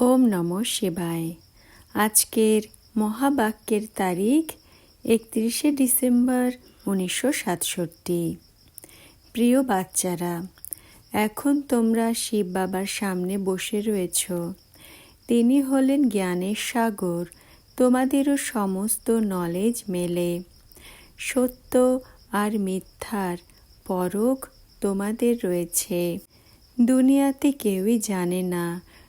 ওম নম শিবায়। আজকের মহাবাক্যের তারিখ একত্রিশে ডিসেম্বর উনিশশো সাতষট্টি। প্রিয় বাচ্চারা, এখন তোমরা শিব বাবার সামনে বসে রয়েছ। তিনি হলেন জ্ঞানের সাগর, তোমাদেরও সমস্ত নলেজ মেলে। সত্য আর মিথ্যার পরখ তোমাদের রয়েছে। দুনিয়াতে কেউই জানে না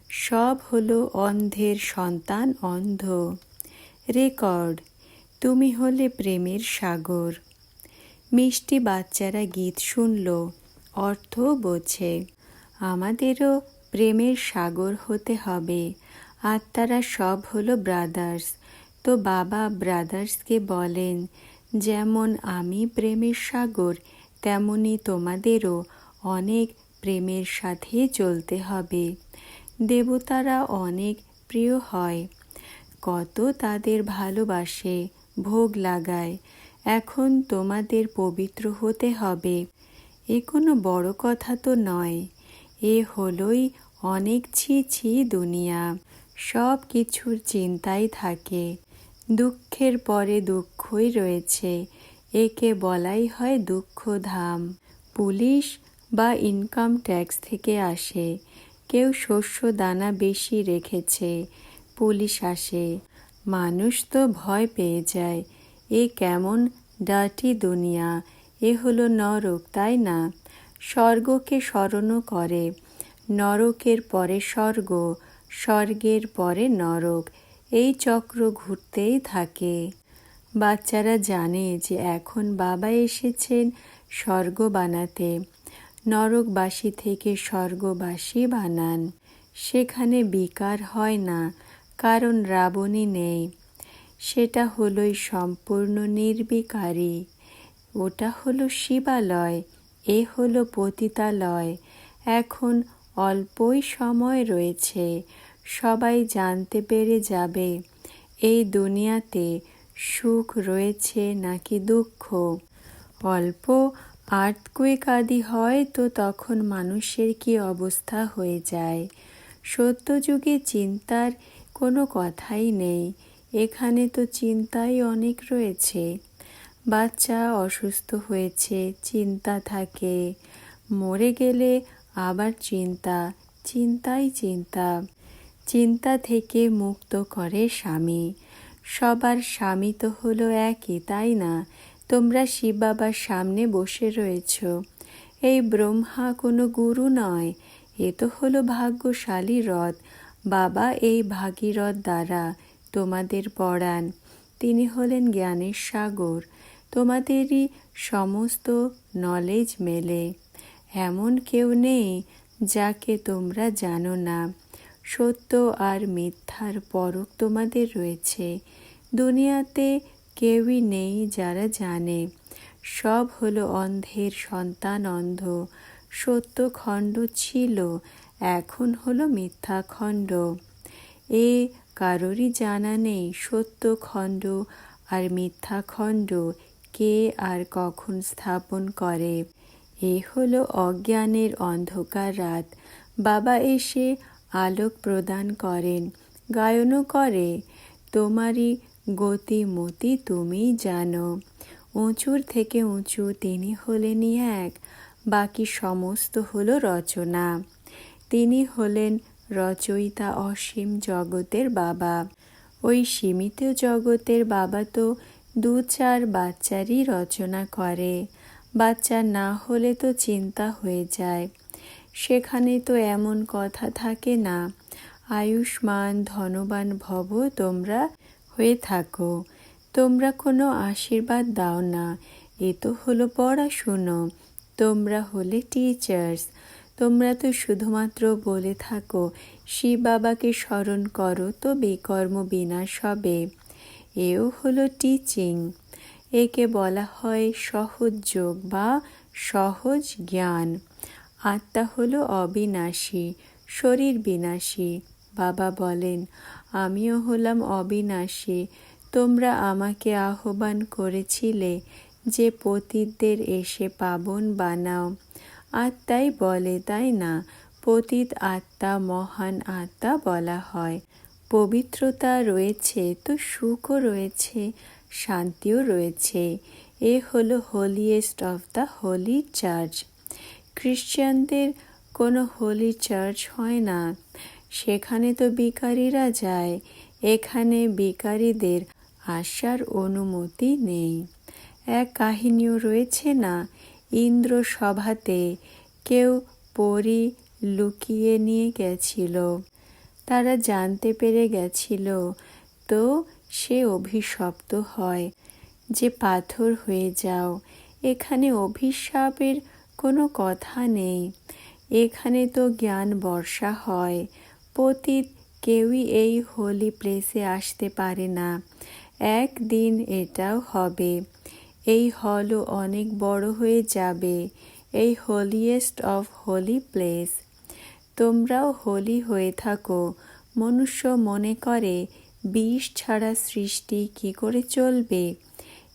সব হলো অন্ধের সন্তান অন্ধ। রেকর্ড তুমি হলে প্রেমের সাগর। মিষ্টি বাচ্চারা গীত শুনল, অর্থ বোঝে। আমাদেরও প্রেমের সাগর হতে হবে। আত্মারা সব হলো ব্রাদার্স তো বাবা ব্রাদার্সকে বলেন, যেমন আমি প্রেমের সাগর, তেমনি তোমাদেরও অনেক প্রেমের সাথে চলতে হবে। দেবতারা অনেক প্রিয় হয়। কত তাদের ভালোবাসে, ভোগ লাগায়। এখন তোমাদের পবিত্র হতে হবে। এ কোনো বড় কথা তো নয়। এ হলোই অনেক ছি ছি দুনিয়া। সব কিছুর চিন্তাই থাকে। দুঃখের পরে দুঃখই রয়েছে। একে বলাই হয় দুঃখধাম। পুলিশ বা ইনকাম ট্যাক্স থেকে আসে। কেউ শস্য দানা বেশি রেখেছে, পুলিশ আসে। মানুষ তো ভয় পেয়ে যায়, এ কেমন ডাটি দুনিয়া, এ হলো নরক, তাই না? স্বর্গকে স্মরণও করে, নরকের পরে স্বর্গ, স্বর্গের পরে নরক, এই চক্র ঘুরতেই থাকে। বাচ্চারা জানে যে এখন বাবা এসেছেন স্বর্গ বানাতে। নরকবাসী থেকে স্বর্গবাসী বানান। সেখানে বিকার হয় না, কারণ রাবণী নেই। সেটা হলোই সম্পূর্ণ নির্বিকারী। ওটা হলো শিবালয়, এ হলো পতিতালয়। এখন অল্পই সময় রয়েছে, সবাই জানতে পেরে যাবে। এই দুনিয়াতে সুখ রয়েছে নাকি দুঃখ? অল্প আর্থকুয়েক আদি হয়, তো তখন মানুষের কি অবস্থা হয়ে যায়? সত্যযুগে চিন্তার কোনো কথাই নেই। এখানে তো চিন্তাই অনেক রয়েছে। বাচ্চা অসুস্থ হয়েছে, চিন্তা থাকে। মরে গেলে আবার চিন্তা, চিন্তাই চিন্তা। চিন্তা থেকে মুক্ত করে স্বামী। সবার স্বামী তো হলো একই, তাই না? তোমরা শিব বাবার সামনে বসে রয়েছ। এই ব্রহ্মা কোনো গুরু নয়, এ তো হলো ভাগ্যশালী রথ। বাবা এই ভাগীরথ দ্বারা তোমাদের পড়ান তিনি হলেন জ্ঞানের সাগর, তোমাদেরই সমস্ত নলেজ মেলে। এমন কেউ নেই যাকে তোমরা জানো না। সত্য আর মিথ্যার পরক তোমাদের রয়েছে। দুনিয়াতে কেউই নেই যারা জানে। সব হলো অন্ধের সন্তান অন্ধ সত্য খণ্ড ছিল, এখন হলো মিথ্যা খণ্ড। এ কারোরই জানা নেই সত্য খণ্ড আর মিথ্যা খণ্ড কে আর কখন স্থাপন করে। এ হলো অজ্ঞানের অন্ধকার রাত। বাবা এসে আলোক প্রদান করেন। গায়নও করে, তোমারই গতিমতি তুমি জানো। উঁচুর থেকে উঁচু তিনি হলেনই এক, বাকি সমস্ত হলো রচনা। তিনি হলেন রচয়িতা অসীম জগতের বাবা। ওই সীমিত জগতের বাবা তো দু চার বাচ্চারই রচনা করে। বাচ্চা না হলে তো চিন্তা হয়ে যায়। সেখানে তো এমন কথা থাকে না। আয়ুষ্মান ধনবান ভব তোমরা হয়ে থাকো। তোমরা কোনো আশীর্বাদ দাও না। এ তো হলো পড়াশুনো। তোমরা হলে টিচার্স তোমরা তো শুধুমাত্র বলে থাকো, শিব বাবাকে স্মরণ করো তো বিকর্ম বিনাশ হবে। এও হলো টিচিং একে বলা হয় সহজ যোগ বা সহজ জ্ঞান। আত্মা হলো অবিনাশী, শরীর বিনাশী। বাবা বলেন আমিও হলাম অবিনাশী। তোমরা আমাকে আহ্বান করেছিলে যে পতিতদের এসে পাবন বানাও। আত্মাই বলে, তাই না? পতিত আত্মা, মহান আত্মা বলা হয়। পবিত্রতা রয়েছে তো সুখও রয়েছে, শান্তিও রয়েছে। এ হলো holiest of the holy church খ্রিশ্চানদের কোনো হোলি চার্চ হয় না। সেখানে তো বিকারীরা যায়, এখানে বিকারীদের আসার অনুমতি নেই। এক কাহিনীও রয়েছে না, ইন্দ্র সভাতে কেউ পরি লুকিয়ে নিয়ে গেছিল। তারা জানতে পেরে গেছিল, তো সে অভিশপ্ত হয় যে পাথর হয়ে যাও, এখানে অভিশাপের কোনো কথা নেই। এখানে তো জ্ঞান বর্ষা হয় পতীত কেউই এই হোলি প্লেসে আসতে পারে না। একদিন এটাও হবে। এই হলও অনেক বড় হয়ে যাবে। এই হোলিয়েস্ট অফ হোলি প্লেস তোমরাও হোলি হয়ে থাকো। মনুষ্য মনে করে, বিষ ছাড়া সৃষ্টি কি করে চলবে?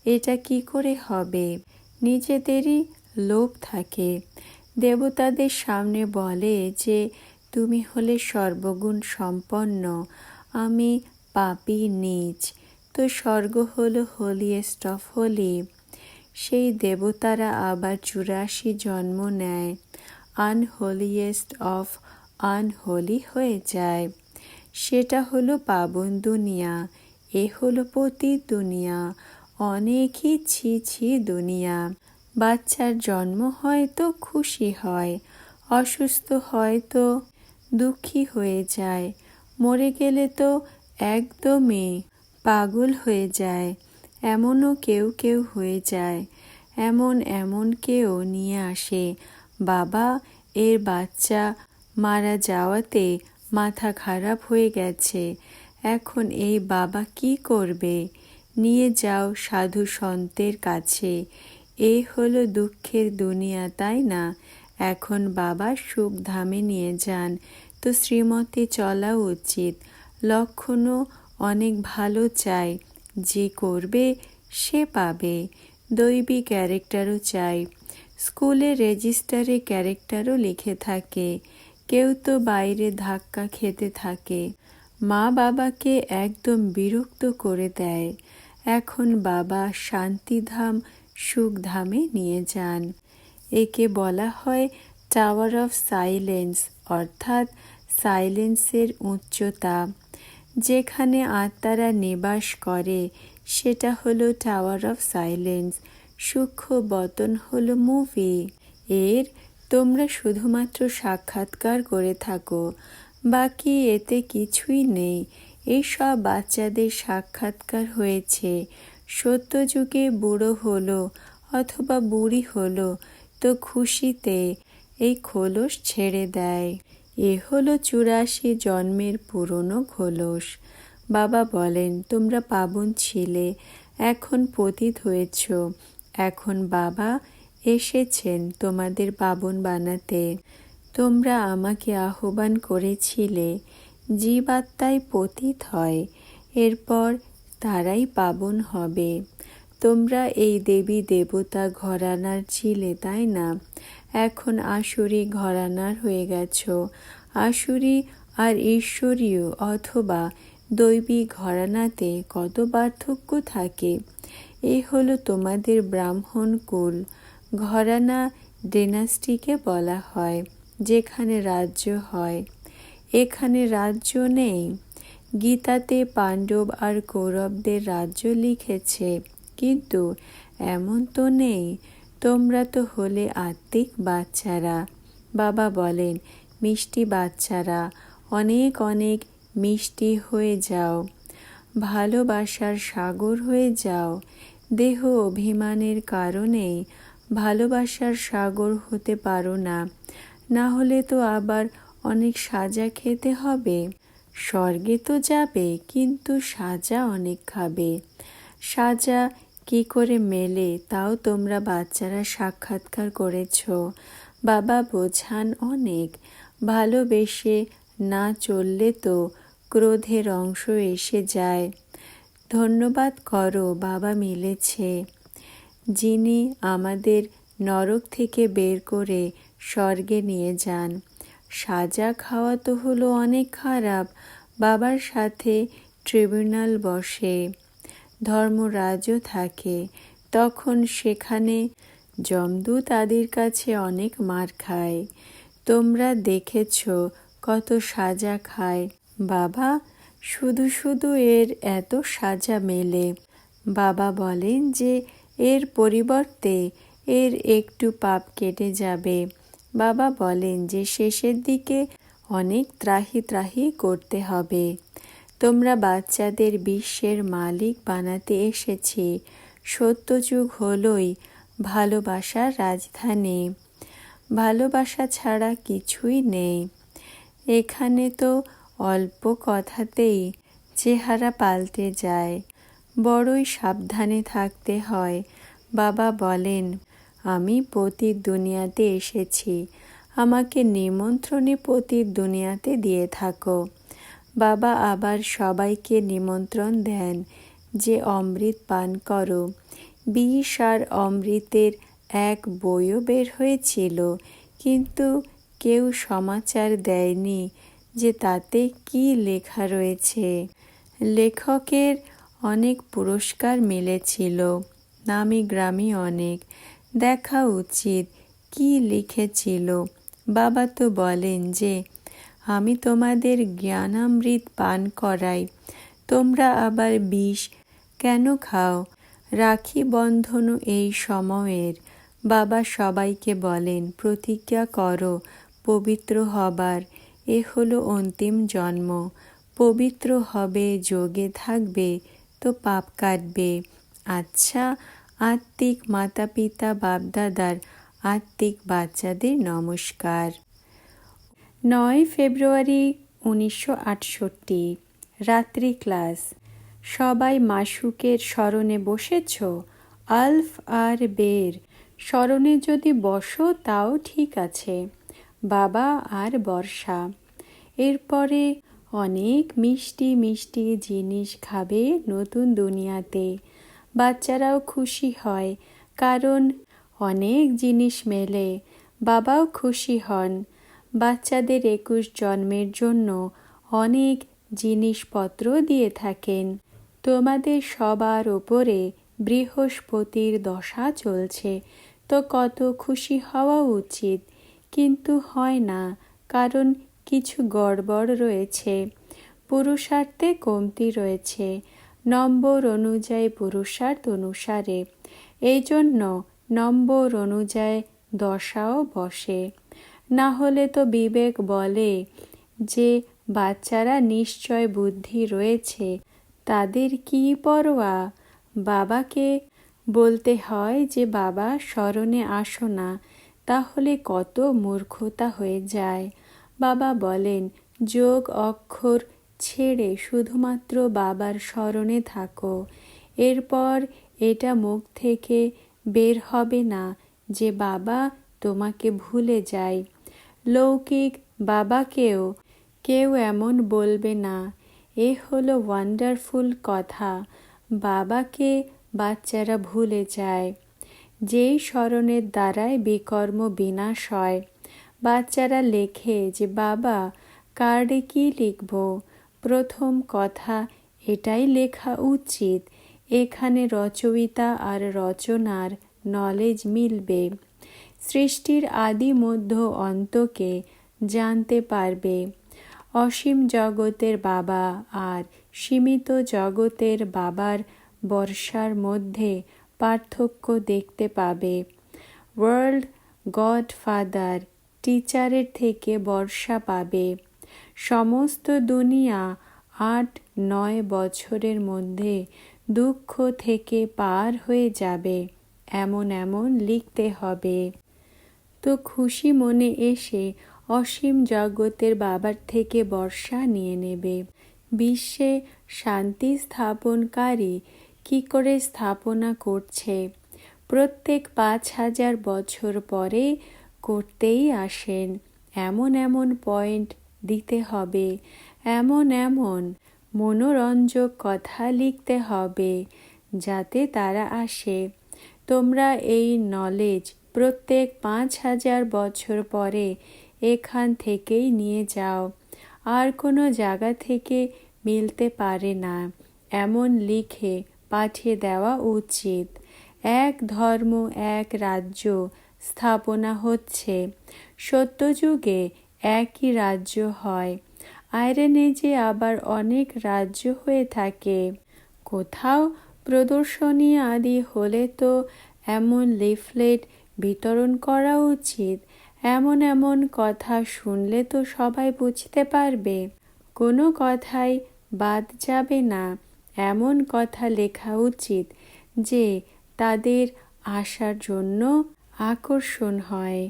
এটা কি করে হবে? নিজেদেরই লোভ থাকে। দেবতাদের সামনে বলে যে তুমি হলে সর্বগুণ সম্পন্ন। আমি পাপি নিজ। তো স্বর্গ হলো হোলিয়েস্ট অফ হোলি। সেই দেবতারা আবার চুরাশি জন্ম নেয়। আনহোলিয়েস্ট অফ আনহোলি হয়ে যায়। সেটা হলো পাবন দুনিয়া, এ হলো পতি দুনিয়া, অনেকই ছি ছি দুনিয়া। বাচ্চার জন্ম হয় তো খুশি হয়, অসুস্থ হয় তো দুঃখী হয়ে যায়। মরে গেলে তো একদমই পাগল হয়ে যায়। এমনও কেউ কেউ হয়ে যায়। এমন এমন কেউ নিয়ে আসে। বাবা, এর বাচ্চা মারা যাওয়াতে মাথা খারাপ হয়ে গেছে। এখন এই বাবা কি করবে? নিয়ে যাও সাধু সন্তের কাছে। এই হলো দুঃখের দুনিয়া, তাই না? এখন বাবা সুখ ধামে নিয়ে যান। শ্রীমতে চলা উচিত। লক্ষণও অনেক ভালো চাই। যে করবে, সে পাবে। দৈবী ক্যারেক্টারও চাই। স্কুলে রেজিস্টারে ক্যারেক্টারও লিখে থাকে। কেউ তো বাইরে ধাক্কা খেতে থাকে। মা বাবাকে একদম বিরক্ত করে দেয়। এখন বাবা শান্তিধাম, সুখধামে নিয়ে যান। একে বলা হয় টাওয়ার অফ সাইলেন্স, অর্থাৎ সাইলেন্সের উচ্চতা, যেখানে আত্মারা নিবাস করে, সেটা হলো টাওয়ার অফ সাইলেন্স সূক্ষ্ম বতন হলো মুভি এর তোমরা শুধুমাত্র সাক্ষাৎকার করে থাকো, বাকি এতে কিছুই নেই। এইসব বাচ্চাদের সাক্ষাৎকার হয়েছে। সত্যযুগে বুড়ো হলো অথবা বুড়ি হলো, তো খুশিতে এই খোলস ছেড়ে দেয়। এ হলো চুরাশি জন্মের পুরনো খোলস। বাবা বলেন, তোমরা পাবন ছিলে, এখন পতিত হয়েছ। এখন বাবা এসেছেন তোমাদের পাবন বানাতে। তোমরা আমাকে আহ্বান করেছিলে জীবাত্মায় পতিত হয়, এরপর তারাই পাবন হবে। তোমরা এই দেবী দেবতা ঘরানার ছিলে, তাই না? এখন আসুরি ঘরানার হয়ে গেছ। আসুরি আর ঈশ্বরীয় অথবা দৈবী ঘরানাতে কত পার্থক্য থাকে? এ হলো তোমাদের ব্রাহ্মণ কুল। ঘরানা ডেনাস্টিকে বলা হয়, যেখানে রাজ্য হয়। এখানে রাজ্য নেই। গীতাতে পাণ্ডব আর কৌরবদের রাজ্য লিখেছে, কিন্তু এমন তো নেই তোমরা তো হলে আত্মিক বাচ্চারা। বাবা বলেন, মিষ্টি বাচ্চারা, অনেক অনেক মিষ্টি হয়ে যাও। ভালোবাসার সাগর হয়ে যাও। দেহ অভিমানের কারণেই ভালোবাসার সাগর হতে পারো না। না হলে তো আবার অনেক সাজা খেতে হবে। স্বর্গে তো যাবে, কিন্তু সাজা অনেক খাবে। সাজা কি করে মেলে, তাও তোমরা বাচ্চারা সাক্ষাৎকার করেছ। বাবা বোঝান অনেক, ভালোবেসে না চললে তো ক্রোধের অংশ এসে যায়। ধন্যবাদ করো, বাবা মিলেছে। যিনি আমাদের নরক থেকে বের করে স্বর্গে নিয়ে যান। সাজা খাওয়া তো হলো অনেক খারাপ, বাবার সাথে ট্রিবিউনাল বসে। ধর্মরাজও থাকে, তখন সেখানে জমদূত তাদের কাছে অনেক মার খায়। তোমরা দেখেছ কত সাজা খায়। বাবা, শুধু শুধু এর এত সাজা মেলে। বাবা বলেন যে, এর পরিবর্তে এর একটু পাপ কেটে যাবে। বাবা বলেন যে, শেষের দিকে অনেক ত্রাহি ত্রাহি করতে হবে। তোমরা বাচ্চাদের বিশ্বের মালিক বানাতে এসেছি। সত্যযুগ হলই ভালোবাসার রাজধানী। ভালোবাসা ছাড়া কিছুই নেই। এখানে তো অল্প কথাতেই চেহারা পাল্টে যায়। বড়ই সাবধানে থাকতে হয়। বাবা বলেন, আমি পতির দুনিয়াতে এসেছি। আমাকে নিমন্ত্রণে পতির দুনিয়াতে দিয়ে থাকো। বাবা আবার সবাইকে নিমন্ত্রণ দেন যে অমৃত পান করো। বিষ আর অমৃতের এক বইও বের হয়েছিল, কিন্তু কেউ সমাচার দেয়নি যে তাতে কি লেখা রয়েছে। লেখকের অনেক পুরস্কার মিলেছিল, নামি গ্রামী অনেক। দেখা উচিত কি লিখেছিল। বাবা তো বলেন যে আমি তোমাদের জ্ঞানামৃত পান করাই। তোমরা আবার বিষ কেন খাও? রাখি বন্ধনও এই সময়ের। বাবা সবাইকে বলেন, প্রতিজ্ঞা করো, পবিত্র হবার। এ হলো অন্তিম জন্ম। পবিত্র হবে, যোগে থাকবে, তো পাপ কাটবে। আচ্ছা আত্মিক মাতা পিতা বাপদাদার আত্মিক বাচ্চাদের নমস্কার। নয় ফেব্রুয়ারি উনিশশো আটষট্টি। রাত্রি ক্লাস। সবাই মাসুকের স্মরণে বসেছ? আলফ আর বের। স্মরণে যদি বসো, তাও ঠিক আছে। বাবা আর বর্ষা। এরপরে অনেক মিষ্টি মিষ্টি জিনিস খাবে নতুন দুনিয়াতে। বাচ্চারাও খুশি হয়, কারণ অনেক জিনিস মেলে। বাবাও খুশি হন। বাচ্চাদের একুশ জন্মের জন্য অনেক জিনিসপত্র দিয়ে থাকেন। তোমাদের সবার ওপরে বৃহস্পতির দশা চলছে। তো কত খুশি হওয়া উচিত? কিন্তু হয় না, কারণ কিছু গড়বড় রয়েছে। পুরুষার্থে কমতি রয়েছে। নম্বর অনুযায়ী পুরুষার্থ অনুসারে। এই জন্য নম্বর অনুযায়ী দশাও বসে। না হলে তো বিবেক বলে যে, বাচ্চারা নিশ্চয় বুদ্ধি রয়েছে। তাদের কি পরোয়া? বাবাকে বলতে হয় যে, বাবা, স্মরণে আসো না, তাহলে কত মূর্খতা হয়ে যায়। বাবা বলেন, যোগ অক্ষর ছেড়ে শুধুমাত্র বাবার স্মরণে থাকো। এরপর এটা মুখ থেকে বের হবে না যে, বাবা তোমাকে ভুলে যায়। লৌকিক বাবাকেও কেউ এমন বলবে না। এ হলো ওয়ান্ডারফুল কথা। বাবাকে বাচ্চারা ভুলে যায়। যেই স্মরণের দ্বারাই বিকর্ম বিনাশ হয়। বাচ্চারা লেখে যে, বাবা, কার্ডে কি লিখব? প্রথম কথা, এটাই লেখা উচিত। এখানে রচয়িতা আর রচনার নলেজ মিলবে। সৃষ্টির আদি মধ্য অন্তকে জানতে পারবে। অসীম জগতের বাবা আর সীমিত জগতের বাবার বর্ষার মধ্যে পার্থক্য দেখতে পাবে। ওয়ার্ল্ড গড ফাদার টিচারের থেকে বর্ষা পাবে। সমস্ত দুনিয়া আট নয় বছরের মধ্যে দুঃখ থেকে পার হয়ে যাবে, এমন এমন লিখতে হবে। তো খুশি মনে এসে অসীম জগতের বাবার থেকে বর্ষা নিয়ে নেবে। বিশ্বে শান্তি স্থাপনকারী কি করে স্থাপনা করছে? প্রত্যেক পাঁচ হাজার বছর পরে করতেই আসেন। এমন এমন পয়েন্ট দিতে হবে। এমন এমন মনোরঞ্জক কথা লিখতে হবে যাতে তারা আসে। তোমরা এই নলেজ প্রত্যেক পাঁচ হাজার বছর পরে এখান থেকেই নিয়ে যাও। আর কোনো জায়গা থেকে মিলতে পারে না। এমন লিখে পাঠিয়ে দেওয়া উচিত। এক ধর্ম, এক রাজ্য স্থাপনা হচ্ছে। সত্যযুগে একই রাজ্য হয়। আয়রন এজে আবার অনেক রাজ্য হয়ে থাকে। কোথাও প্রদর্শনী আদি হলে তো এমন লিফলেট বিতরণ করা উচিত। এমন এমন কথা শুনলে তো সবাই বুঝতে পারবে। কোনো কথাই বাদ যাবে না। এমন কথা লেখা উচিত যে তাদের আসার জন্য আকর্ষণ হয়।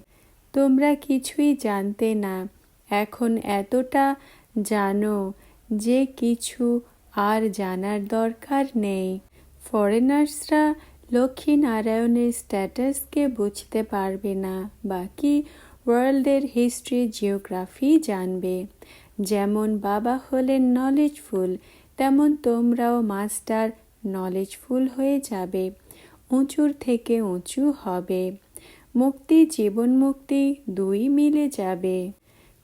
তোমরা কিছুই জানতে না। এখন এতটা জানো যে কিছু আর জানার দরকার নেই। ফরেনার্সরা লক্ষ্মীনারায়ণের স্ট্যাটাসকে বুঝতে পারবে না। বাকি ওয়ার্ল্ডের হিস্ট্রি, জিওগ্রাফি জানবে। যেমন বাবা হলেন নলেজফুল তেমন তোমরাও মাস্টার নলেজফুল হয়ে যাবে। উঁচুর থেকে উঁচু হবে। মুক্তি, জীবন মুক্তি দুই মিলে যাবে।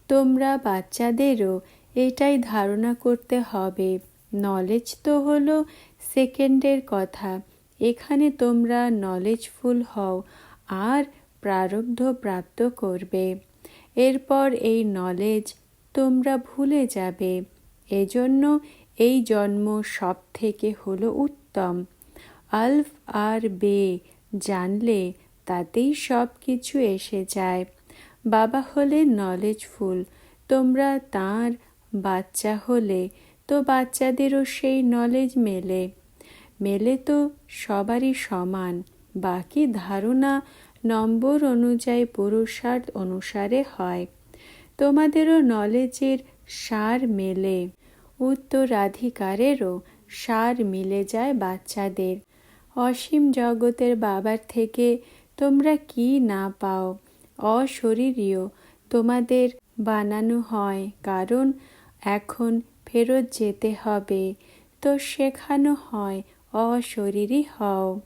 তোমরা বাচ্চাদেরও এটাই ধারণা করতে হবে। নলেজ তো হলো সেকেন্ডের কথা। এখানে তোমরা নলেজফুল হও আর প্রারব্ধ প্রাপ্ত করবে। এরপর এই নলেজ তোমরা ভুলে যাবে। এজন্য এই জন্ম সব থেকে হলো উত্তম। আলফ আর বে জানলে তাতেই সব কিছু এসে যায়। বাবা হলে নলেজফুল তোমরা তার বাচ্চা হলে তো বাচ্চাদেরও সেই নলেজ মেলে। মেলে তো সবারই সমান। বাকি ধারণা নম্বর অনুযায়ী পুরুষার্থ অনুসারে হয়। তোমাদেরও নলেজের সার মেলে। উত্তরাধিকারেরও সার মিলে যায় বাচ্চাদের। অসীম জগতের বাবার থেকে তোমরা কি না পাও? অশরীরীয় তোমাদের বানানো হয়, কারণ এখন ফেরত যেতে হবে। তো শেখানো হয় অশরীরী হও।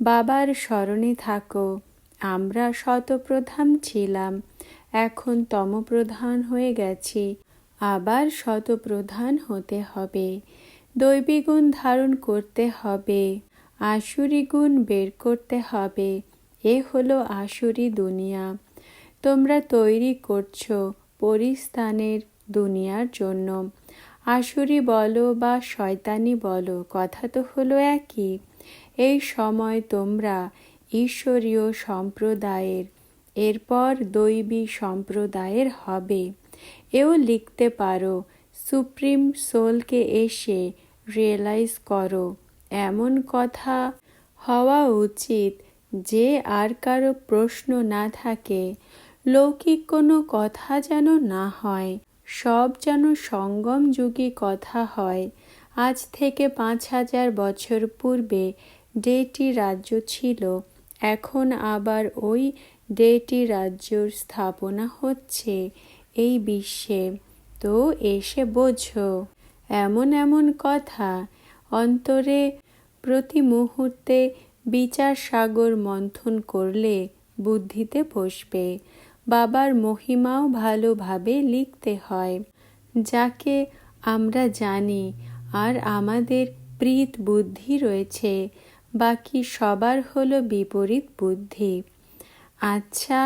বাবার স্মরণে থাকো, আমরা শতপ্রধান ছিলাম, এখন তমপ্রধান হয়ে গেছি, আবার শতপ্রধান হতে হবে। দৈবী গুণ ধারণ করতে হবে আসুরি গুণ বের করতে হবে, এ হলো আসুরি দুনিয়া। তোমরা তৈরি করছ পরিস্থানের দুনিয়ার জন্য। আসুরি বলো বা শয়তানি বলো, কথা তো হলো একই। এই সময় তোমরা ঈশ্বরীয় সম্প্রদায়ের, এরপর দৈবী সম্প্রদায়ের হবে। এও লিখতে পারো, সুপ্রিম সোলকে এসে রিয়েলাইজ করো, এমন কথা হওয়া উচিত যে আর কারও প্রশ্ন না থাকে। লৌকিক কোনো কথা যেন না হয়। সব যেন সঙ্গম যুগে কথা হয়। আজ থেকে পাঁচ হাজার বছর পূর্বে ডেটি রাজ্য ছিল। এখন আবার ওই ডেটি রাজ্যর স্থাপনা হচ্ছে এই বিশ্বে। তো এসে বোঝো, এমন এমন কথা অন্তরে প্রতি মুহূর্তে বিচার সাগর মন্থন করলে বুদ্ধিতে বসবে। বাবার মহিমাও ভালোভাবে লিখতে হয়। যাকে আমরা জানি আর আমাদের প্রীত বুদ্ধি রয়েছে, বাকি সবার হলো বিপরীত বুদ্ধি। আচ্ছা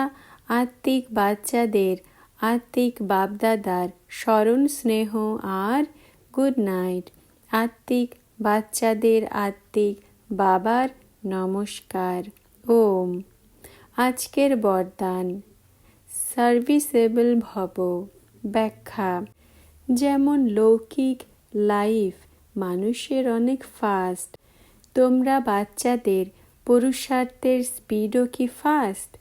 আত্মিক বাচ্চাদের, আত্মিক বাপদাদার স্মরণ স্নেহ আর গুড নাইট আত্মিক বাচ্চাদের আত্মিক বাবার নমস্কার। ওম। আজকের বরদান। সার্ভিসেবল ভব। ব্যাখ্যা, যেমন লৌকিক লাইফ, মানুষের অনেক ফাস্ট। তোমরা বাচ্চাদের, পুরুষার্থের স্পিডও কি ফাস্ট?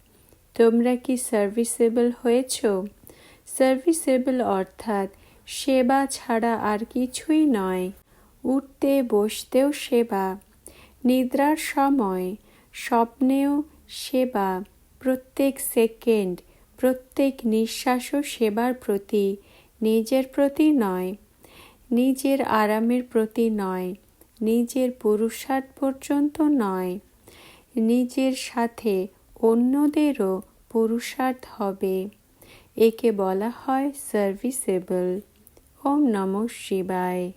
তোমরা কি সার্ভিসেবল হয়েছ? সার্ভিসেবল অর্থাৎ সেবা ছাড়া আর কিছুই নয়। উঠতে, বসতেও সেবা। নিদ্রার সময় স্বপ্নেও সেবা। প্রত্যেক সেকেন্ড প্রত্যেক নিঃশ্বাসও সেবার প্রতি নিজের প্রতি নয়, নিজের আরামের প্রতি নয়, নিজের পুরুষার্থ পর্যন্ত নয়, নিজের সাথে অন্যদেরও পুরুষার্থ হবে। একে বলা হয় সার্ভিসেবল ওম নমঃ শিবায়।